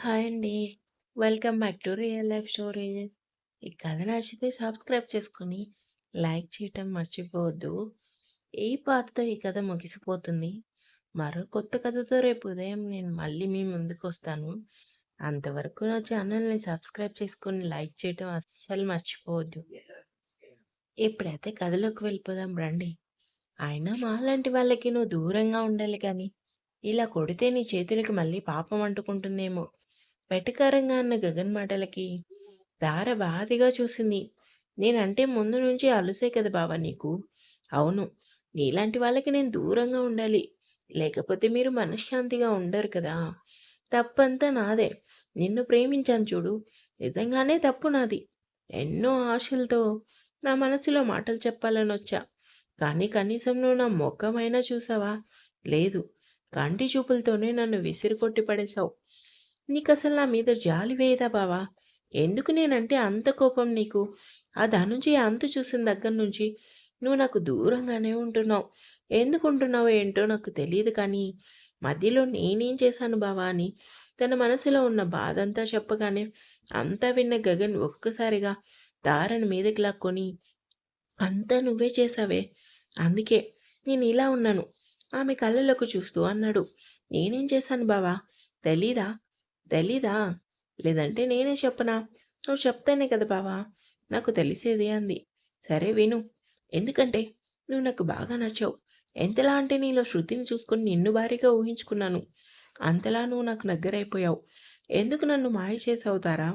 Hi అండి. Welcome back to real life stories. ఈ కథ నచ్చితే సబ్స్క్రైబ్ చేసుకొని, లైక్ చేయటం మర్చిపోవద్దు. ఈ పాటతో ఈ కథ ముగిసిపోతుంది. మరో కొత్త కథతో రేపు ఉదయం నేను మళ్ళీ మీ ముందుకొస్తాను. అంతవరకు నా ఛానల్‌ని సబ్స్క్రైబ్ చేసుకొని, లైక్ చేయటం అస్సలు మర్చిపోవద్దు. ఇప్పుడైతే కథలోకి వెళ్ళిపోదాం రండి. అయినా మాలాంటి వాళ్ళకి నువ్వు దూరంగా ఉండాలి కానీ, ఇలా కొడితే నీ చేతులకి మళ్ళీ పాపం అంటుకుంటుందేమో! వెటకారంగా అన్న గగన్ మాటలకి దార బాధగా చూసింది. నేనంటే ముందు నుంచి అలుసే కదా బావా నీకు. అవును. నీలాంటి వాళ్ళకి నేను దూరంగా ఉండాలి. లేకపోతే మీరు మనశ్శాంతిగా ఉండరు కదా! తప్పంతా నాదే. నిన్ను ప్రేమించాను చూడు. నిజంగానే తప్పు నాది. ఎన్నో ఆశలతో నా మనసులో మాటలు చెప్పాలని వచ్చా కానీ కనీసం నువ్వు నా మొఖమైనా చూసావా? లేదు. కంటి చూపులతోనే నన్ను విసిరికొట్టి పడేశావు. నీకసలు నా మీద జాలి వేయదా బావా? ఎందుకు నేనంటే అంత కోపం నీకు? ఆ ధనుంజయ అంతు చూసిన దగ్గర నుంచి నువ్వు నాకు దూరంగానే ఉంటున్నావు. ఎందుకుంటున్నావో ఏంటో నాకు తెలియదు కానీ, మధ్యలో నేనేం చేశాను బావా అని తన మనసులో ఉన్న బాధంతా చెప్పగానే, అంతా విన్న గగన్ ఒక్కసారిగా దారని మీదకి లాక్కొని, అంతా నువ్వే చేశావే. అందుకే నేను ఇలా ఉన్నాను. ఆమె కళ్ళలోకి చూస్తూ అన్నాడు. నేనేం చేశాను బావా? తెలీదా? తెలీదా? లేదంటే నేనే చెప్పనా? నువ్వు చెప్తానే కదా బావా! నాకు తెలిసేది అంది. సరే విను. ఎందుకంటే నువ్వు నాకు బాగా నచ్చావు. ఎంతలా అంటే నీలో శృతిని చూసుకొని నిన్ను భారీగా ఊహించుకున్నాను. అంతలా నువ్వు నాకు దగ్గరైపోయావు. ఎందుకు నన్ను మాయ చేసావు తారా?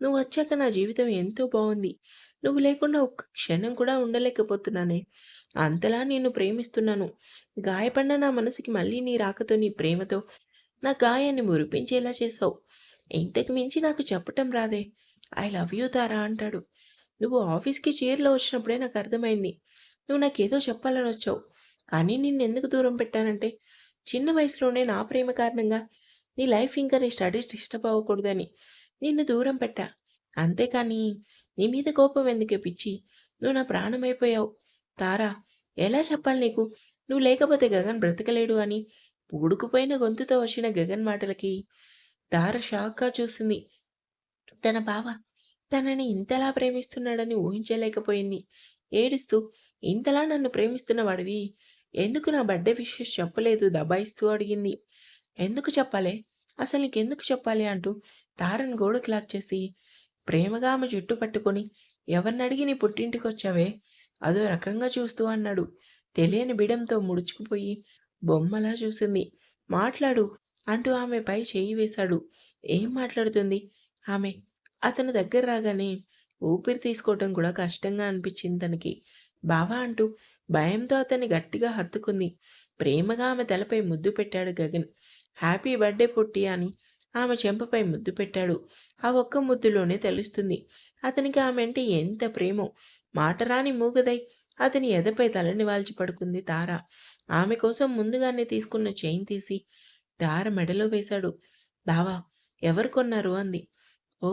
నువ్వు వచ్చాక నా జీవితం ఎంతో బాగుంది నువ్వు లేకుండా ఒక్క క్షణం కూడా ఉండలేకపోతున్నానే. అంతలా నిన్ను ప్రేమిస్తున్నాను. గాయపడిన నా మనసుకి మళ్ళీ నీ రాకతో నీ ప్రేమతో నా గాయాన్ని మురిపించేలా చేసావు. ఇంతకు మించి నాకు చెప్పటం రాదే. ఐ లవ్ యూ తారా అంటాడు. నువ్వు ఆఫీస్‌కి చీరలో వచ్చినప్పుడే నాకు అర్థమైంది. నువ్వు నాకేదో చెప్పాలని వచ్చావు. కానీ నిన్నెందుకు దూరం పెట్టానంటే, చిన్న వయసులోనే నా ప్రేమ కారణంగా నీ లైఫ్ ఇంకా నీ స్టడీస్ డిస్టర్బ్ అవ్వకూడదని నిన్ను దూరం పెట్టా. అంతేకానీ నీ మీద కోపం ఎందుకే పిచ్చి. నువ్వు నా ప్రాణమైపోయావు. తారా ఎలా చెప్పాలి నీకు? నువ్వు లేకపోతే గగన్ బ్రతకలేడు అని ఉడుకుపోయిన గొంతుతో వచ్చిన గగన్ మాటలకి తార షాక్‌గా చూసింది. తన బావ తనని ఇంతలా ప్రేమిస్తున్నాడని ఊహించలేకపోయింది. ఏడుస్తూ ఇంతలా నన్ను ప్రేమిస్తున్న వాడివి ఎందుకు నా బర్త్‌డే విషెస్ చెప్పలేదు దబాయిస్తూ అడిగింది. ఎందుకు చెప్పాలే? అసలు నీకెందుకు చెప్పాలి? అంటూ తారను క్లాక్ చేసి ప్రేమగా ఆమె జుట్టు పట్టుకొని ఎవరినడిగి నీ పుట్టింటికొచ్చావే? అదో రకంగా చూస్తూ అన్నాడు. తెలియని బిడంతో ముడుచుకుపోయి బొమ్మలా చూసింది. మాట్లాడు అంటూ ఆమెపై చేయి వేశాడు. ఏం మాట్లాడుతుంది ఆమె? అతను దగ్గర రాగానే ఊపిరి తీసుకోవటం కూడా కష్టంగా అనిపించింది తనకి. బావా అంటూ భయంతో అతన్ని గట్టిగా హత్తుకుంది. ప్రేమగా ఆమె తలపై ముద్దు పెట్టాడు గగన్. హ్యాపీ బర్త్‌డే పొట్టి అని ఆమె చెంపపై ముద్దు పెట్టాడు. ఆ ఒక్క ముద్దులోనే తెలుస్తుంది అతనికి ఆమె అంటే ఎంత ప్రేమో. మాటరాని మూగదై అతని ఎదపై తలని వాల్చి పడుకుంది తార. ఆమె కోసం ముందుగానే తీసుకున్న చైన్ తీసి దార మెడలో వేశాడు. బావా ఎవరు కొన్నారు? అంది. ఓ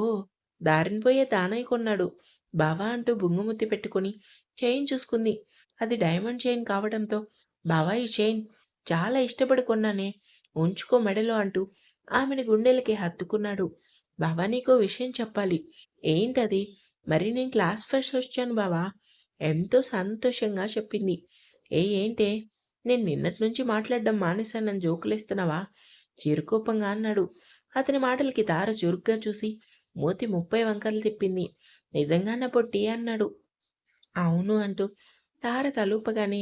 దారినిపోయే తానయ్య కొన్నాడు. బావా అంటూ బుంగుముత్తి పెట్టుకొని చైన్ చూసుకుంది. అది డైమండ్ చైన్ కావడంతో బావా ఈ చైన్ చాలా ఇష్టపడి కొన్నానే. ఉంచుకో మెడలో అంటూ ఆమెని గుండెలకి హత్తుకున్నాడు. బావా నీకో విషయం చెప్పాలి. ఏంటది? మరి నేను క్లాస్ ఫస్ట్ వచ్చాను బావా! ఎంతో సంతోషంగా చెప్పింది. ఏ ఏంటే? నేను నిన్నటి నుంచి మాట్లాడడం మానేశానని జోకులేస్తున్నావా? చిరుకోపంగా అన్నాడు. అతని మాటలకి తార చురుగ్గా చూసి మూతి ముప్పై వంకలు తిప్పింది. నిజంగానే పొట్టి? అన్నాడు. అవును అంటూ తార తలూపగానే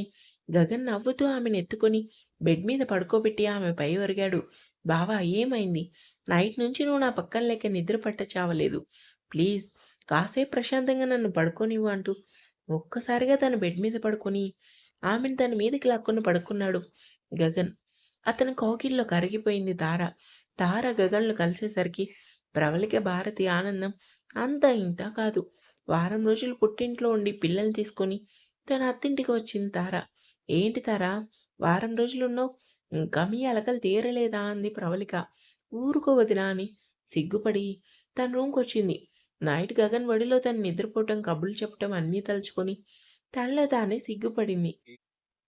గగన్ నవ్వుతూ ఆమెను ఎత్తుకొని బెడ్ మీద పడుకోబెట్టి ఆమె పై ఒరిగాడు. బావా ఏమైంది? నైట్ నుంచి నువ్వు నా పక్కన లేక నిద్ర పట్ట చావలేదు. ప్లీజ్ కాసేపు ప్రశాంతంగా నన్ను పడుకోనివ్వు అంటూ ఒక్కసారిగా తన బెడ్ మీద పడుకొని ఆమెను తన మీదకి లాక్కొని పడుకున్నాడు గగన్. అతని కోకిల్లో కరిగిపోయింది తార. తార గగన్‌లు కలిసేసరికి ప్రవళిక భారతి ఆనందం అంతా ఇంతా కాదు. వారం రోజులు పుట్టింట్లో ఉండి పిల్లల్ని తీసుకొని తన అత్తింటికి వచ్చింది తార. ఏంటి తార వారం రోజులున్నావు. ఇంకా మీ అలకలు తీరలేదా? అంది ప్రవళిక. ఊరుకో వదినా అని సిగ్గుపడి తన రూమ్కి వచ్చింది నైట్ గగన్ ఒడిలో తను నిద్రపోవటం, కబుర్లు చెప్పటం అన్నీ తలుచుకొని తనలో తానే సిగ్గుపడింది.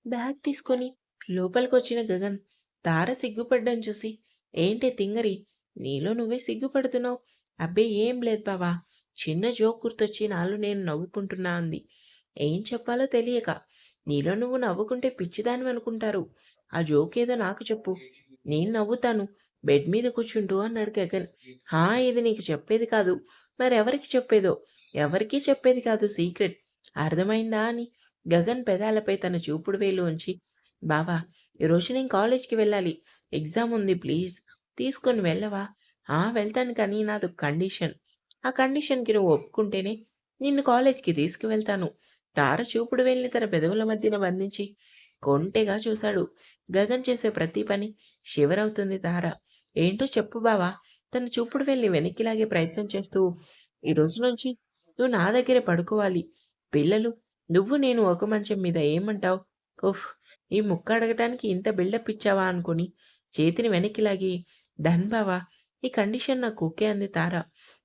బ్యాగ్ తీసుకొని లోపలికొచ్చిన గగన్ తార సిగ్గుపడ్డం చూసి ఏంటే తింగరి నీలో నువ్వే సిగ్గుపడుతున్నావు. అబ్బే ఏం లేదు బావా చిన్న జోక్ గుర్తొచ్చి నాలో నేను నవ్వుకుంటున్నా అంది. ఏం చెప్పాలో తెలియక. నీలో నువ్వు నవ్వుకుంటే పిచ్చిదానివనుకుంటారు. ఆ జోక్ ఏదో నాకు చెప్పు. నేను నవ్వుతాను. బెడ్ మీద కూర్చుంటూ అన్నాడు గగన్. హా! ఇది నీకు చెప్పేది కాదు. మరెవరికి చెప్పేదో? ఎవరికీ చెప్పేది కాదు సీక్రెట్. అర్థమైందా అని గగన్ పెదాలపై తన చూపుడు వేలు ఉంచి బావా! ఈరోజు నేను కాలేజ్‌కి వెళ్ళాలి. ఎగ్జామ్ ఉంది ప్లీజ్. తీసుకొని వెళ్ళవా? ఆ! వెళ్తాను కానీ నాదో కండిషన్. ఆ కండిషన్‌కి నువ్వు ఒప్పుకుంటేనే నిన్ను కాలేజ్‌కి తీసుకువెళ్తాను. తార చూపుడు వేలుని తన పెదవుల మధ్యన బంధించి కొంటెగా చూశాడు. గగన్ చేసే ప్రతి పని షివరవుతుంది తార. ఏంటో చెప్పు బావా! తన చూపుడు వెళ్ళి వెనక్కి లాగే ప్రయత్నం చేస్తూ ఈ రోజు నుంచి నువ్వు నా దగ్గరే పడుకోవాలి. పిల్లలు, నువ్వు నేను ఒక మంచం మీద ఏమంటావు ఉఫ్! ఈ ముక్క అడగటానికి ఇంత బిల్డప్ ఇచ్చావా అనుకుని చేతిని వెనక్కి లాగి డన్ బావా! ఈ కండిషన్ నాకు ఓకే అంది తార.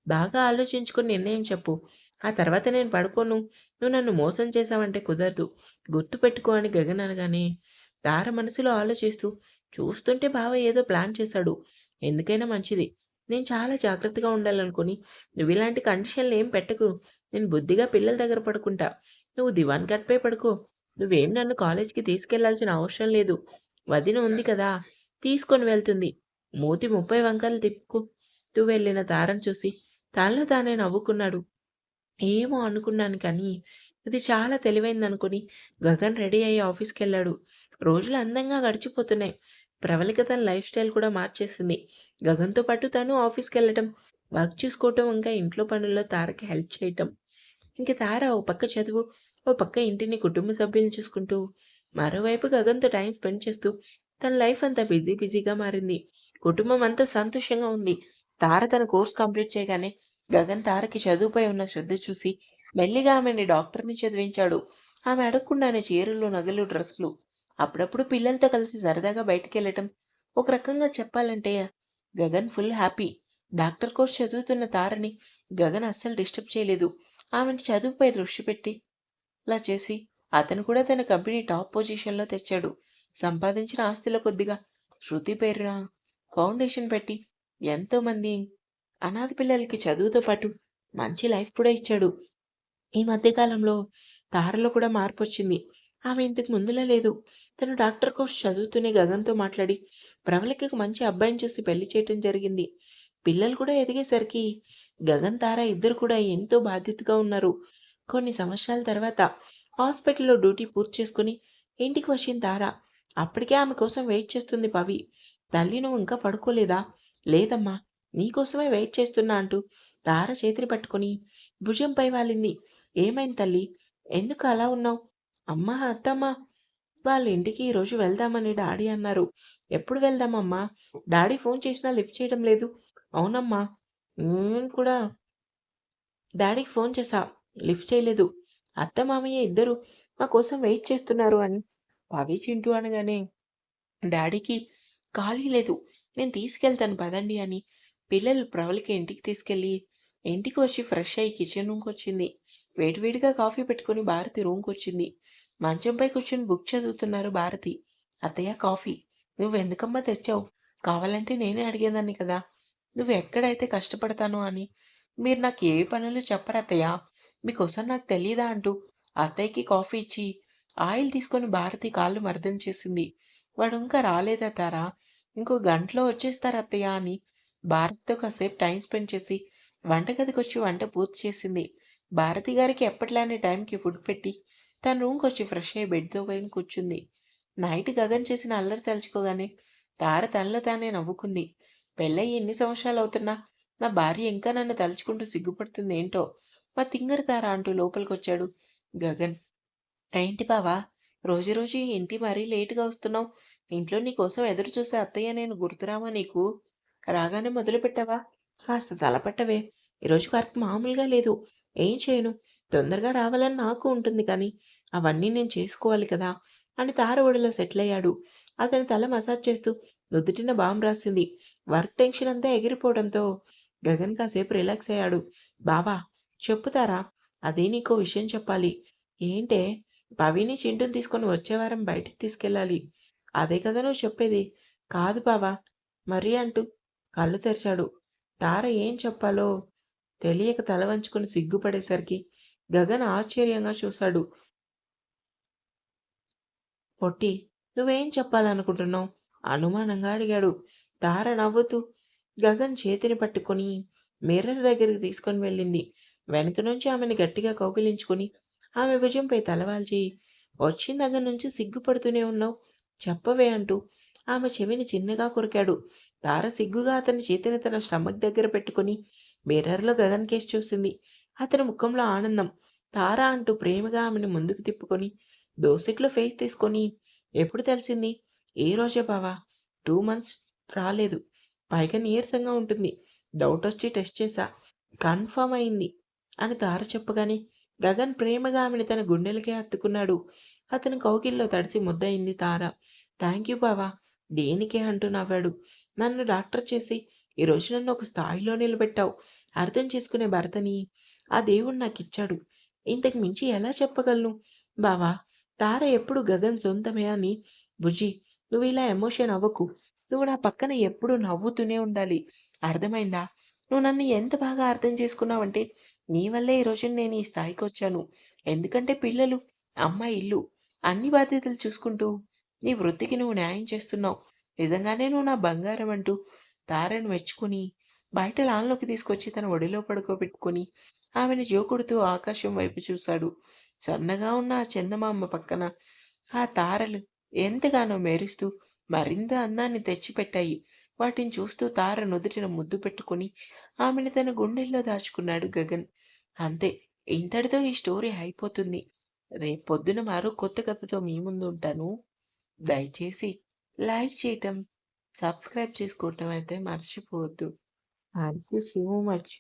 బాగా ఆలోచించుకొని నిర్ణయం చెప్పు. ఆ తర్వాత నేను పడుకోను. నువ్వు నన్ను మోసం చేశావంటే కుదరదు. గుర్తుపెట్టుకో అని గగన్ అనగానే తార మనసులో ఆలోచిస్తూ చూస్తుంటే బావ ఏదో ప్లాన్ చేశాడు. ఎందుకైనా మంచిది. నేను చాలా జాగ్రత్తగా ఉండాలనుకుని నువ్విలాంటి కండిషన్‌లు ఏం పెట్టకు. నేను బుద్ధిగా పిల్లల దగ్గర పడుకుంటా. నువ్వు దివాన్ గట్పై పడుకో. నువ్వేం నన్ను కాలేజ్‌కి తీసుకెళ్ళాల్సిన అవసరం లేదు. వదిన ఉంది కదా! తీసుకొని వెళ్తుంది. మూతి ముప్పై వంకలు తిప్పుకు వెళ్ళిన తారం చూసి తనలో తానే నవ్వుకున్నాడు. ఏమో అనుకున్నాను కానీ ఇది చాలా తెలివైందనుకుని గగన్ రెడీ అయ్యి ఆఫీస్‌కెళ్ళాడు. రోజులు అందంగా గడిచిపోతున్నాయి. ప్రవళిక తన లైఫ్ స్టైల్ కూడా మార్చేసింది. గగన్‌తో పాటు తను ఆఫీస్కి వెళ్ళటం వర్క్ చూసుకోవటం ఇంకా ఇంట్లో పనుల్లో తారకి హెల్ప్ చేయటం. ఇంక తార ఓ పక్క చదువు, ఓ పక్క ఇంటిని, కుటుంబ సభ్యులను చూసుకుంటూ, మరోవైపు గగన్‌తో టైం స్పెండ్ చేస్తూ తన లైఫ్ అంతా బిజీ బిజీగా మారింది. కుటుంబం అంతా సంతోషంగా ఉంది. తార తన కోర్స్ కంప్లీట్ చేయగానే గగన్ తారకి చదువుపై ఉన్న శ్రద్ధ చూసి మెల్లిగా ఆమెని డాక్టర్‌ని చదివించాడు. ఆమె అడగకుండానే చీరలు, నగలు, డ్రెస్‌లు. అప్పుడప్పుడు పిల్లలతో కలిసి సరదాగా బయటికెళ్ళటం. ఒక రకంగా చెప్పాలంటే Gagan full happy. Doctor course చదువుతున్న తారని గగన్ అస్సలు డిస్టర్బ్ చేయలేదు. ఆమెని చదువుపై దృష్టి పెట్టి ఇలా చేసి అతను కూడా తన కంపెనీ టాప్ పొజిషన్‌లో తెచ్చాడు. సంపాదించిన ఆస్తిలో కొద్దిగా శృతి పేరున ఫౌండేషన్ పెట్టి ఎంతోమంది అనాథ పిల్లలకి చదువుతో పాటు మంచి లైఫ్ కూడా ఇచ్చాడు. ఈ మధ్యకాలంలో తారలో కూడా మార్పు వచ్చింది ఆమె ఇంతకు ముందులా లేదు. తను డాక్టర్ కోర్స్ చదువుతూనే గగన్‌తో మాట్లాడి ప్రవళికకు మంచి అబ్బాయిని చూసి పెళ్ళి చేయటం జరిగింది. పిల్లలు కూడా ఎదిగేసరికి గగన్, తార ఇద్దరు కూడా ఎంతో బాధ్యతగా ఉన్నారు. కొన్ని సంవత్సరాల తర్వాత హాస్పిటల్‌లో డ్యూటీ పూర్తి చేసుకొని ఇంటికి వచ్చింది తార. అప్పటికే ఆమె కోసం వెయిట్ చేస్తుంది పవి. తల్లి నువ్వు ఇంకా పడుకోలేదా? లేదమ్మా! నీకోసమే వెయిట్ చేస్తున్నా అంటూ తార చేతిని పట్టుకొని భుజంపై వాలింది. ఏమైంది తల్లి ఎందుకు అలా ఉన్నావు? అమ్మా, అత్తమ్మ వాళ్ళ ఇంటికి ఈరోజు వెళ్దామని డాడీ అన్నారు. ఎప్పుడు వెళ్దామమ్మా? డాడీ ఫోన్ చేసినా లిఫ్ట్ చేయడం లేదు. అవునమ్మా! నేను కూడా డాడీకి ఫోన్ చేసా లిఫ్ట్ చేయలేదు. అత్త, మామయ్య ఇద్దరూ మా కోసం వెయిట్ చేస్తున్నారు అని పవి, చింటూ అనగానే డాడీకి ఖాళీ లేదు. నేను తీసుకెళ్తాను పదండి అని పిల్లలు ప్రవళిక ఇంటికి తీసుకెళ్ళి ఇంటికి వచ్చి ఫ్రెష్ అయ్యి కిచెన్ రూమ్కి వచ్చింది వేడివేడిగా కాఫీ పెట్టుకొని భారతి రూమ్కి వచ్చింది మంచంపై కూర్చొని బుక్ చదువుతున్నారు భారతి. అత్తయ్య కాఫీ. నువ్వెందుకమ్మా తెచ్చావు? కావాలంటే నేనే అడిగేదాన్ని కదా! నువ్వు ఎక్కడైతే కష్టపడతానో అని మీరు నాకు ఏ పనులు చెప్పరు అత్తయ్య మీకోసం నాకు తెలీదా అంటూ అత్తయ్యకి కాఫీ ఇచ్చి ఆయిల్ తీసుకొని భారతి కాళ్ళు మర్దం చేసింది. వాడింకా రాలేదా తారా? ఇంకో గంటలో వచ్చేస్తారత్తయ్య అని భారత్తో కాసేపు టైం స్పెండ్ చేసి వంటగదికొచ్చి వంట పూర్తి చేసింది. భారతి గారికి ఎప్పట్లానే టైంకి ఫుడ్ పెట్టి తన రూమ్కి వచ్చి ఫ్రెష్ అయ్యి బెడ్‌తో పైన కూర్చుంది. నైట్ గగన్ చేసిన అల్లరి తలుచుకోగానే తార తనలో తానే నవ్వుకుంది. పెళ్ళయి ఎన్ని సంవత్సరాలు అవుతున్నా నా భార్య ఇంకా నన్ను తలుచుకుంటూ సిగ్గుపడుతుంది ఏంటో మా తింగర్ తార అంటూ లోపలికొచ్చాడు గగన్. ఏంటి బావా! రోజు రోజు ఇంటి మరీ లేట్‌గా వస్తున్నావు? ఇంట్లో నీ కోసం ఎదురు చూసే అత్తయ్య నేను గుర్తురామా నీకు? రాగానే మొదలుపెట్టావా? కాస్త తలపట్టవే. ఈరోజు వర్క్ మామూలుగా లేదు. ఏం చేయను. తొందరగా రావాలని నాకు ఉంటుంది కానీ అవన్నీ నేను చేసుకోవాలి కదా! అని తారవడిలో సెటిల్ అయ్యాడు అతని తల మసాజ్ చేస్తూ నుదుటిన బామ్ రాసింది. వర్క్ టెన్షన్ అంతా ఎగిరిపోవడంతో గగన్ కాసేపు రిలాక్స్ అయ్యాడు. బావా! చెప్పుతారా అదే నీకో విషయం చెప్పాలి. ఏంటే? పవిని, చింటుని తీసుకొని వచ్చే వారం బయటికి తీసుకెళ్ళాలి. అదే కదా నువ్వు చెప్పేది. కాదు బావా! మరి అంటూ కళ్ళు తెరిచాడు. తార ఏం చెప్పాలో తెలియక తల వంచుకొని సిగ్గుపడేసరికి గగన్ ఆశ్చర్యంగా చూశాడు. పొట్టి నువ్వేం చెప్పాలనుకుంటున్నావు? అనుమానంగా అడిగాడు. తార నవ్వుతూ గగన్ చేతిని పట్టుకొని మిర్రర్ దగ్గరికి తీసుకొని వెళ్ళింది. వెనక నుంచి ఆమెను గట్టిగా కౌగిలించుకుని ఆమె భుజంపై తలవాల్చి వచ్చిన దగ్గర నుంచి సిగ్గుపడుతూనే ఉన్నావు చెప్పవే అంటూ ఆమె చెవిని చిన్నగా కొరికాడు. తార సిగ్గుగా అతని చేతిని తన స్టమక్ దగ్గర పెట్టుకొని మిర్రర్‌లో గగన్ కేసి చూసింది. అతని ముఖంలో ఆనందం. తార అంటూ ప్రేమగా ఆమెను ముందుకు తిప్పుకొని దోసిట్లో ఫేస్ తీసుకొని ఎప్పుడు తెలిసింది? ఏ రోజే బావా! టూ మంత్స్ రాలేదు. పైగా నీరసంగా ఉంటుంది. డౌట్ వచ్చి టెస్ట్ చేశా. కన్ఫర్మ్ అయింది అని తార చెప్పగానే గగన్ ప్రేమగా ఆమెను తన గుండెలకే హత్తుకున్నాడు. అతని కౌకిల్లో తడిసి ముద్దయింది తార. థ్యాంక్ యూ బావా! దేనికే అంటూ నవ్వాడు. నన్ను డాక్టర్ చేసి ఈరోజు నన్ను ఒక స్థాయిలో నిలబెట్టావు. అర్థం చేసుకునే భర్తని ఆ దేవుడు నాకిచ్చాడు. ఇంతకు మించి ఎలా చెప్పగలను? బావా! తార ఎప్పుడు గగన్ సొంతమే అని బుజి నువ్వు ఇలా ఎమోషన్ అవ్వకు. నువ్వు నా పక్కన ఎప్పుడు నవ్వుతూనే ఉండాలి. అర్థమైందా? నువ్వు నన్ను ఎంత బాగా అర్థం చేసుకున్నావంటే నీ వల్లే ఈరోజు నేను ఈ స్థాయికి వచ్చాను ఎందుకంటే పిల్లలు, అమ్మ, ఇల్లు అన్ని బాధ్యతలు చూసుకుంటూ నీ వృత్తికి నువ్వు న్యాయం చేస్తున్నావు. నిజంగానే నువ్వు నా బంగారం అంటూ తారను మెచ్చుకొని బయట లాన్‌లోకి తీసుకొచ్చి తన ఒడిలో పడుకోబెట్టుకొని ఆమెను జోకుడుతూ ఆకాశం వైపు చూశాడు. సన్నగా ఉన్న ఆ చందమామ పక్కన ఆ తారలు ఎంతగానో మెరుస్తూ మరింత అందాన్ని తెచ్చిపెట్టాయి. వాటిని చూస్తూ తార నుదుటిన ముద్దు పెట్టుకొని ఆమెను తన గుండెల్లో దాచుకున్నాడు గగన్. అంతే ఇంతటితో ఈ స్టోరీ అయిపోతుంది. రేపు పొద్దున మరో కొత్త కథతో మీ ముందు ఉంటాను. దయచేసి లైక్ చేయటం, సబ్స్క్రైబ్ చేసుకోవటం అయితే మర్చిపోవద్దు. Thank you so much.